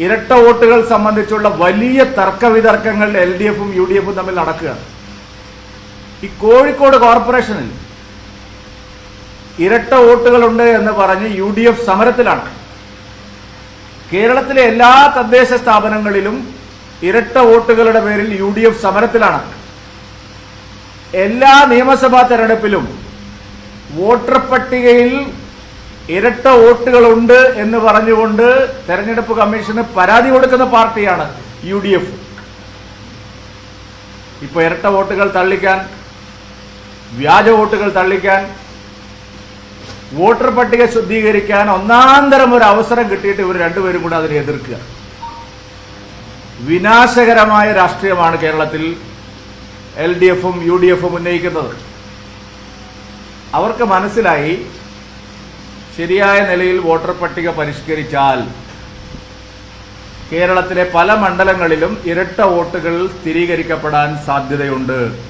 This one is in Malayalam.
ഇരട്ട വോട്ടുകൾ സംബന്ധിച്ചുള്ള വലിയ തർക്ക വിതർക്കങ്ങൾ എൽ ഡി എഫും യു ഡി എഫും തമ്മിൽ നടക്കുകയാണ്. ഈ കോഴിക്കോട് കോർപ്പറേഷനിൽ ഇരട്ട വോട്ടുകളുണ്ട് എന്ന് പറഞ്ഞ് യു ഡി എഫ് സമരത്തിലാണ്. കേരളത്തിലെ എല്ലാ തദ്ദേശ സ്ഥാപനങ്ങളിലും ഇരട്ട വോട്ടുകളുടെ പേരിൽ യു ഡി എഫ് സമരത്തിലാണ്. എല്ലാ നിയമസഭാ തെരഞ്ഞെടുപ്പിലും വോട്ടർ പട്ടികയിൽ ഇരട്ട വോട്ടുകളുണ്ട് എന്ന് പറഞ്ഞുകൊണ്ട് തെരഞ്ഞെടുപ്പ് കമ്മീഷന് പരാതി കൊടുക്കുന്ന പാർട്ടിയാണ് യു ഡി എഫ് ഇപ്പൊ ഇരട്ട വോട്ടുകൾ തള്ളിക്കാൻ വ്യാജ വോട്ടുകൾ തള്ളിക്കാൻ വോട്ടർ പട്ടിക ശുദ്ധീകരിക്കാൻ ഒന്നാന്തരം ഒരു അവസരം കിട്ടിയിട്ട് ഇവർ രണ്ടുപേരും കൂടെ അതിനെ എതിർക്കുക. വിനാശകരമായ രാഷ്ട്രീയമാണ് കേരളത്തിൽ എൽ ഡി എഫും യു ഡി എഫും ഉന്നയിക്കുന്നത്. അവർക്ക് മനസ്സിലായി ശരിയായ നിലയിൽ വോട്ടർ പട്ടിക പരിഷ്കരിച്ചാൽ കേരളത്തിലെ പല മണ്ഡലങ്ങളിലും ഇരട്ട വോട്ടുകൾ സ്ഥിരീകരിക്കപ്പെടാൻ സാധ്യതയുണ്ട്.